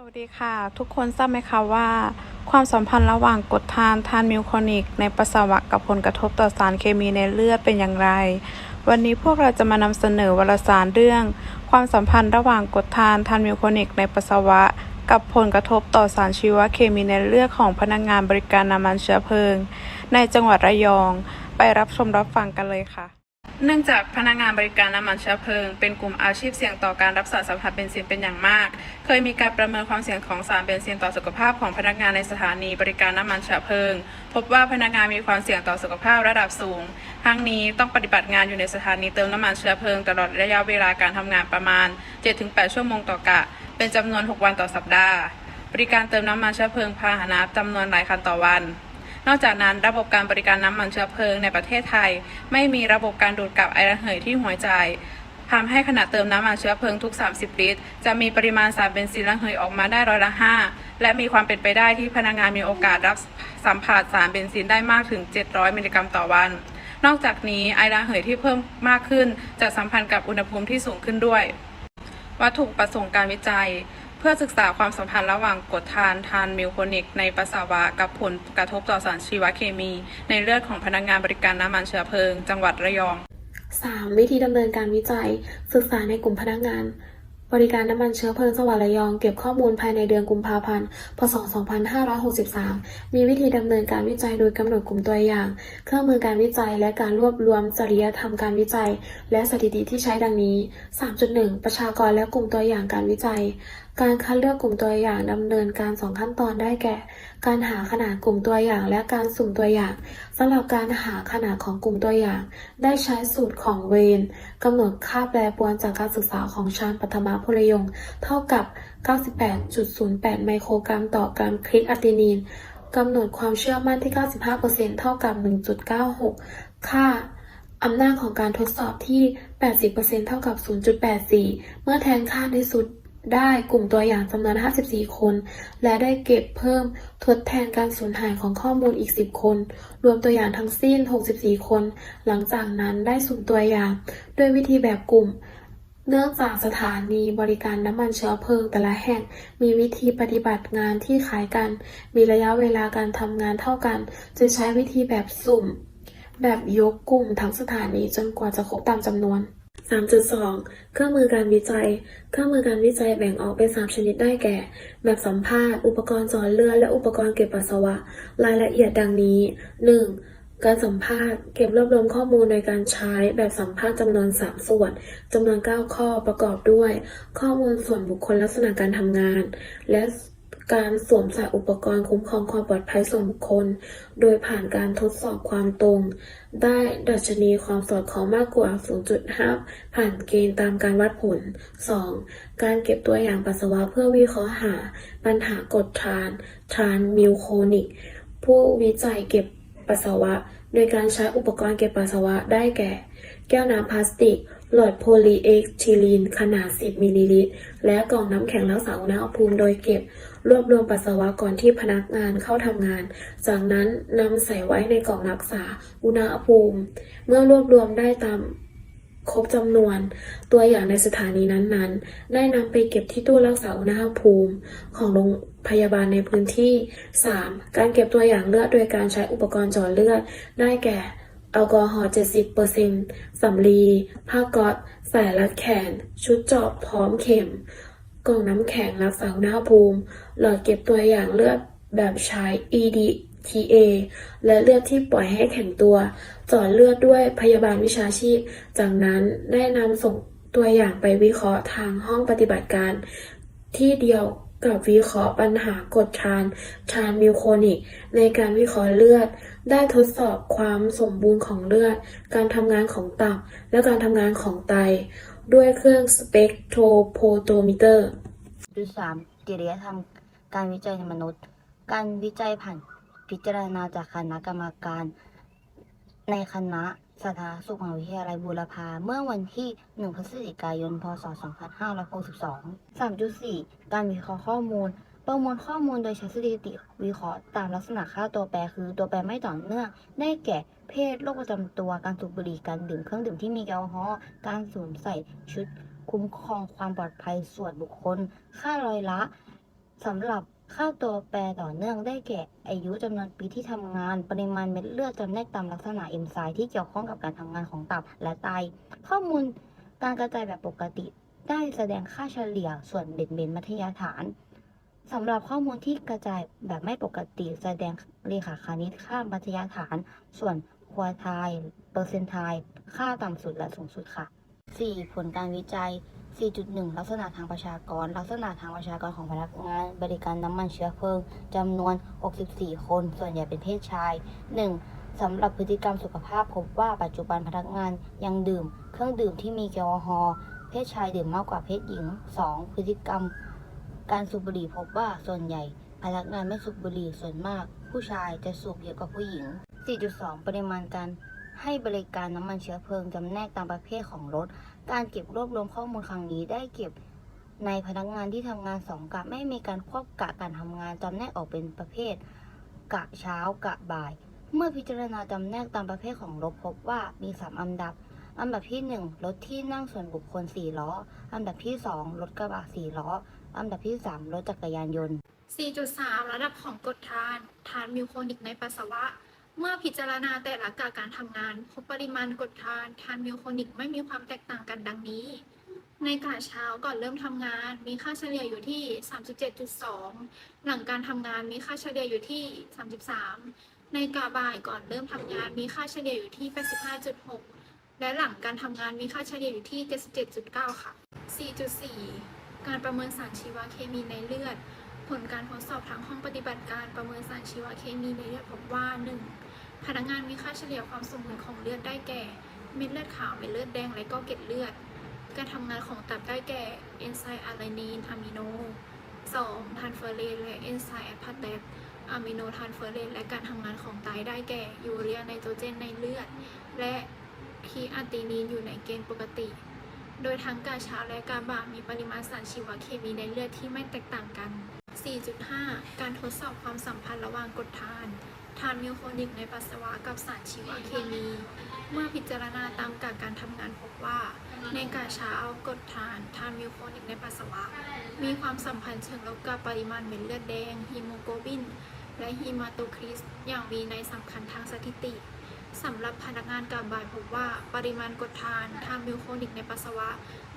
สวัสดีค่ะ ทุกคนทราบไหมคะว่า ความสัมพันธ์ระหว่างกรดทานทานมิวโคนิก ในปัสสาวะกับผลกระทบต่อสารเคมีในเลือดเป็นอย่างไร วันนี้พวกเราจะมานำเสนอวารสารเรื่อง ความสัมพันธ์ระหว่างกรดทานทานมิวโคนิก ในปัสสาวะ กับผลกระทบต่อสารชีวเคมีในเลือดของพนักงานบริการน้ำมันเชื้อเพลิง ในจังหวัดระยอง ไปรับชมรับฟังกันเลยค่ะ เนื่องจากพนักงานบริการน้ำมันเชื้อเพลิง เป็นกลุ่มอาชีพเสี่ยงต่อการรับสารสัมผัสเบนซินเป็นอย่างมาก เคยมีการประเมินความเสี่ยงของสารเบนซินต่อสุขภาพของพนักงานในสถานีบริการน้ำมันเชื้อเพลิง พบว่าพนักงานมีความเสี่ยงต่อสุขภาพระดับสูง ทั้งนี้ต้องปฏิบัติงานอยู่ในสถานีเติมน้ำมันเชื้อเพลิงตลอดระยะเวลาการทำงานประมาณ 7-8 ชั่วโมงต่อกะ เป็นจำนวน 6 วันต่อสัปดาห์ บริการเติมน้ำมันเชื้อเพลิงพาหนะจำนวนหลายคันต่อวัน นอกจากนั้นระบบการบริการน้ำมันเชื้อเพลิงในประเทศไทย ไม่มีระบบการดูดกลับไอระเหยที่หัวใจทำให้ขณะเติมน้ำมันเชื้อเพลิงทุก 30 ลิตร จะมีปริมาณสารเบนซินระเหยออกมาได้ร้อยละ 5 และมีความเป็นไปได้ที่พนักงานมีโอกาสรับสัมผัสสารเบนซินได้มากถึง 700 มิลลิกรัมต่อวัน นอกจากนี้ไอระเหยที่เพิ่มมากขึ้น จะสัมพันธ์กับอุณหภูมิที่สูงขึ้นด้วย วัตถุประสงค์การวิจัย เพื่อศึกษาความสัมพันธ์ระหว่างกรดทานทานมิวโคนิก ในปัสสาวะกับผลกระทบต่อสารชีวเคมี ในเลือดของพนักงานบริการน้ำมันเชื้อเพลิง จังหวัดระยอง 3. วิธีดำเนินการวิจัย ศึกษาในกลุ่มพนักงาน บริการน้ำมันเชื้อเพลิงจังหวัดระยอง เก็บข้อมูลภายในเดือนกุมภาพันธ์ พศ 2563 มีวิธีดำเนินการวิจัยโดยกำหนดกลุ่มตัวอย่าง เครื่องมือการวิจัยและการรวบรวมจริยธรรมการวิจัย และสถิติที่ใช้ดังนี้ 3.1 ประชากรและกลุ่มตัวอย่างการวิจัย การคัดเลือกกลุ่มตัวอย่างดำเนินการสองขั้นตอนได้แก่ การหาขนาดกลุ่มตัวอย่างและการสุ่มตัวอย่างสำหรับการหาขนาดของกลุ่มตัวอย่าง ได้ใช้สูตรของเวนกำหนดค่าแปรปรวนจากการศึกษาของชาญปัทมาพลยง เท่ากับ 98.08 ไมโครกรัมต่อกรัมคลิกอะตินีนกำหนดความเชื่อมั่นที่ 95%เท่ากับ 1.96 ค่าอำนาจของการทดสอบที่ 80%เท่ากับ 0.84 เมื่อแทนค่าในสุด ได้กลุ่มตัวอย่างจำนวน 54 คน และได้เก็บเพิ่มทดแทนการสูญหายของข้อมูลอีก 10 คน รวมตัวอย่างทั้งสิ้น 64 คน หลังจากนั้นได้สุ่มตัวอย่างด้วยวิธีแบบกลุ่ม เนื่องจากสถานีบริการน้ำมันเชื้อเพลิงแต่ละแห่ง มีวิธีปฏิบัติงานที่คล้ายกัน มีระยะเวลาการทำงานเท่ากัน จะใช้วิธีแบบสุ่ม แบบยกกลุ่มทั้งสถานีจนกว่าจะครบตามจำนวน 3.2 เครื่องมือการวิจัย เครื่องมือการวิจัยแบ่งออกเป็น 3 ชนิดได้แก่ แบบสัมภาษณ์ อุปกรณ์เจอเลือด และอุปกรณ์เก็บปัสสาวะ รายละเอียดดังนี้ 1. การสัมภาษณ์ เก็บรวบรวมข้อมูลในการใช้แบบสัมภาษณ์จำนวน 3 ส่วน จำนวน 9 ข้อประกอบด้วย ข้อมูลส่วนบุคคลลักษณะการทำงาน และ การสวมใส่อุปกรณ์คุ้มครองความปลอดภัยส่วนบุคคล โดยผ่านการทดสอบความตรง ได้ดัชนีความสอดคล้องมากกว่า 0.5 ผ่านเกณฑ์ตามการวัดผล 2. การเก็บตัวอย่างปัสสาวะเพื่อวิเคราะห์หา ปัญหากรดทานทรานมิวโคนิก ผู้วิจัยเก็บปัสสาวะ โดยการใช้อุปกรณ์เก็บปัสสาวะได้แก่ แก้วน้ำพลาสติก หลอดโพลีเอ็กทิลีน ขนาด 10 มิลลิลิตร และกล่องน้ำแข็งรักษาอุณหภูมิโดยเก็บ รวบรวมปัสสาวะก่อนที่พนักงานเข้าทำงาน จากนั้นนำใส่ไว้ในกล่องรักษาอุณหภูมิ เมื่อรวบรวมได้ตามครบจำนวน ตัวอย่างในสถานีนั้นๆ ได้นำไปเก็บที่ตู้รักษาอุณหภูมิ ของโรงพยาบาลในพื้นที่ 3. การเก็บตัวอย่างเลือดโดยการใช้อุปกรณ์เจาะเลือด ได้แก่ ลกอฮอล์70%สำลี ผ้าก๊อซสายรัดแขน ชุดเจาะพร้อมเข็ม กล่องน้ำแข็งรักษาอุณหภูมิ หลอดเก็บตัวอย่างเลือดแบบใช้ EDTA และเลือดที่ปล่อยให้แข็งตัวจาะเลือดด้วยพยาบาลวิชาชีพ จากนั้นได้นำส่งตัวอย่างไปวิเคราะห์ทางห้องปฏิบัติการที่เดียว กับวิเคราะห์ปัญหากรดทรานทรานมิวโคนิก ในการวิเคราะห์เลือด ได้ทดสอบความสมบูรณ์ของเลือด การทำงานของตับ และการทำงานของไต ด้วยเครื่องสเปกโทรโพโตมิเตอร์จุดสามจริยธรรมการวิจัยในมนุษย์ การวิจัยผ่านพิจารณาจากคณะกรรมการในคณะ สาธารณสุขมหาวิทยาลัยบูรพาเมื่อวันที่ 1 พฤศจิกายน พศ 2562 3.4 การวิเคราะห์ข้อมูล ประมวลข้อมูลโดยใช้สถิติวิเคราะห์ตามลักษณะค่าตัวแปรคือตัวแปรไม่ต่อเนื่อง ได้แก่เพศโรคประจำตัวการสูบบุหรี่การดื่มเครื่องดื่มที่มีแอลกอฮอล์การสวมใส่ชุดคุ้มครองความปลอดภัยส่วนบุคคล ค่าร้อยละสำหรับ ค่าตัวแปรต่อเนื่องได้แก่ อายุจำนวนปีที่ทำงาน ปริมาณเม็ดเลือดจำแนกตามลักษณะเอนไซม์ที่เกี่ยวข้องกับการทำงานของตับและไต ข้อมูลการกระจายแบบปกติ ได้แสดงค่าเฉลี่ยส่วนเด่นเป็นมัธยฐานสำหรับข้อมูลที่กระจายแบบไม่ปกติ แสดงเลขาคณิตค่ามัธยฐาน ส่วนควอไทล์เปอร์เซนไทล์ค่าต่ำสุดและสูงสุดค่ะ 4. ผลการวิจัย 4.1 ลักษณะทางประชากร ลักษณะทางประชากรของพนักงานบริการน้ำมันเชื้อเพลิงจำนวน 64 คน ส่วนใหญ่เป็นเพศชาย 1. สำหรับพฤติกรรมสุขภาพพบว่าปัจจุบันพนักงานยังดื่ม เครื่องดื่มที่มีแอลกอฮอล์เพศชายดื่มมากกว่าเพศหญิง 2. พฤติกรรม การสูบบุหรี่พบว่าส่วนใหญ่พนักงานไม่สูบบุหรี่ส่วนมาก ผู้ชายจะสูบเยอะกว่าผู้หญิง 4.2 ปริมาณการให้บริการน้ำมันเชื้อเพลิงจำแนกตามประเภทของรถ การเก็บรวบรวมข้อมูลครั้งนี้ได้เก็บในพนักงานที่ทำงานสองกะไม่มีการควบกะการทำงานจำแนกออกเป็นประเภท กะเช้ากะบ่าย เมื่อพิจารณาจำแนกตามประเภทของรถพบว่ามีสามอันดับ อันดับที่หนึ่งรถที่นั่งส่วนบุคคลสี่ล้อ อันดับที่สองรถกระบะสี่ล้อ อันดับที่สามรถจักรยานยนต์ 4.3 ระดับของกรดทาน ทานมิวโคนิกในปัสสาวะ เมื่อพิจารณาแต่ละกะการทำงานพบปริมาณกรดทานทานมิวโคนิกไม่มีความแตกต่างกันดังนี้ ในกะเช้าก่อนเริ่มทำงาน มีค่าเฉลี่ยอยู่ที่ 37.2 หลังการทำงานมีค่าเฉลี่ยอยู่ที่ 33 ในกะบ่ายก่อนเริ่มทำงานมีค่าเฉลี่ยอยู่ที่ 85.6 และหลังการทำงานมีค่าเฉลี่ยอยู่ที่ 77.9 ค่ะ 4.4 การประเมินสารชีวเคมีในเลือด ผลการทดสอบทางห้องปฏิบัติการประเมินสารชีวเคมีในเลือดพบว่า 1. พนักงานมีค่าเฉลี่ยความสมดุลของเลือดได้แก่ เม็ดเลือดขาว เม็ดเลือดแดง และก็เกล็ดเลือด การทำงานของตับได้แก่ เอนไซม์อะไลนีนอะมิโน 2. ทานเฟอร์เรนและเอนไซม์แอสพาเตตอะมิโนทานเฟอร์เรนและการทำงานของไตได้แก่ ยูเรียไนโตรเจนในเลือด และคีอะตินีนอยู่ในเกณฑ์ปกติ โดยทั้งกาเช้าและกาบ่ายมีปริมาณสารชีวเคมีในเลือดที่ไม่แตกต่างกัน 4.5 การทดสอบความสัมพันธ์ระหว่างกรดทาน ทานมิวโคนิกในปัสสาวะกับสารชีวเคมี เมื่อพิจารณาตามกะการทำงานพบว่า ในกาเช้ากดทานทานมิวโคนิกในปัสสาวะ มีความสัมพันธ์เชิงลบกับปริมาณเม็ดเลือดแดงฮีโมโกลบิน และฮีมาโตคริสอย่างมีในสำคัญทางสถิติสำหรับพนักงานกาบ่ายพบว่าปริมาณกดทานทานมิวโคนิกในปัสสาวะ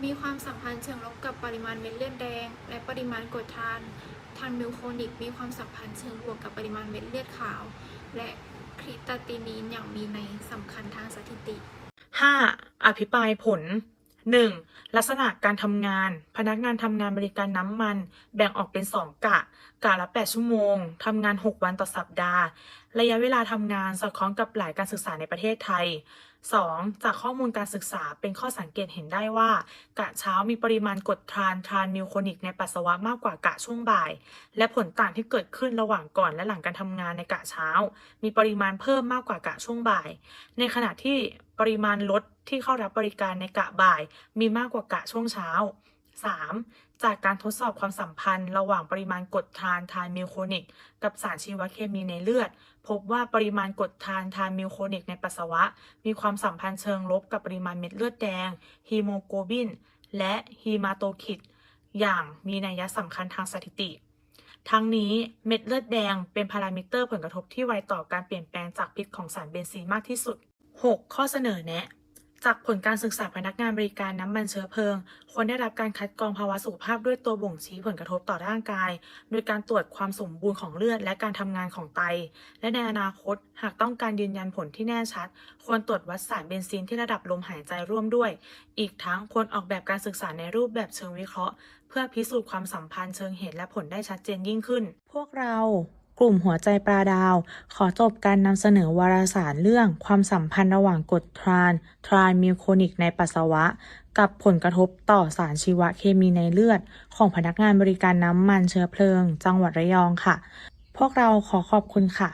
มีความสัมพันธ์เชิงลบกับปริมาณเม็ดเลือดแดง และปริมาณกดทาน ทานมิลโคนิก มีความสัมพันธ์เชิงบวกกับปริมาณเม็ดเลือดขาว และคริตาตินีนอย่างมีในสำคัญทางสถิติ 5. อภิปรายผล 1. ลักษณะการทำงาน พนักงานทำงานบริการน้ำมัน แบ่งออกเป็น 2 กะ กะละ 8 ชั่วโมง ทำงาน 6 วันต่อสัปดาห์ระยะเวลาทำงานสอดคล้องกับหลายการศึกษาในประเทศไทย 2. จากข้อมูลการศึกษาเป็นข้อสังเกตเห็นได้ว่า กะเช้ามีปริมาณกรดทรานทรานมิวโคนิกในปัสสาวะมากกว่ากะช่วงบ่าย และผลต่างที่เกิดขึ้นระหว่างก่อนและหลังการทำงานในกะเช้า มีปริมาณเพิ่มมากกว่ากะช่วงบ่าย ในขณะที่ปริมาณรถที่เข้ารับบริการในกะบ่าย มีมากกว่ากะช่วงเช้า 3. จากการทดสอบความสัมพันธ์ ระหว่างปริมาณกรดทานทานมิวโคนิก กับสารชีวเคมีในเลือด พบว่าปริมาณกรดทานทานมิวโคนิกในปัสสาวะ มีความสัมพันธ์เชิงลบกับปริมาณเม็ดเลือดแดงฮีโมโกลบิน และฮีมาโตคิดอย่างมีนัยสำคัญทางสถิติทั้งนี้เม็ดเลือดแดงเป็นพารามิเตอร์ผลกระทบที่ไวต่อการเปลี่ยนแปลงจากพิษของสารเบนซีนมากที่สุด 6. ข้อเสนอแนะ จากผลการศึกษาพนักงานบริการน้ำมันเชื้อเพลิง ควรได้รับการคัดกรองภาวะสุขภาพด้วยตัวบ่งชี้ผลกระทบต่อร่างกาย โดยการตรวจความสมบูรณ์ของเลือดและการทำงานของไต และในอนาคต หากต้องการยืนยันผลที่แน่ชัด ควรตรวจวัดสารเบนซีนที่ระดับลมหายใจร่วมด้วย อีกทั้งควรออกแบบการศึกษาในรูปแบบเชิงวิเคราะห์ เพื่อพิสูจน์ความสัมพันธ์เชิงเหตุและผลได้ชัดเจนยิ่งขึ้น พวกเรา กลุ่มหัวใจปลาดาว ขอจบการนำเสนอวารสารเรื่องความสัมพันธ์ระหว่างกรดทรานทรานมิวโคนิกในปัสสาวะ กับผลกระทบต่อสารชีวเคมีในเลือด ของพนักงานบริการน้ำมันเชื้อเพลิง จังหวัดระยองค่ะ พวกเราขอขอบคุณค่ะ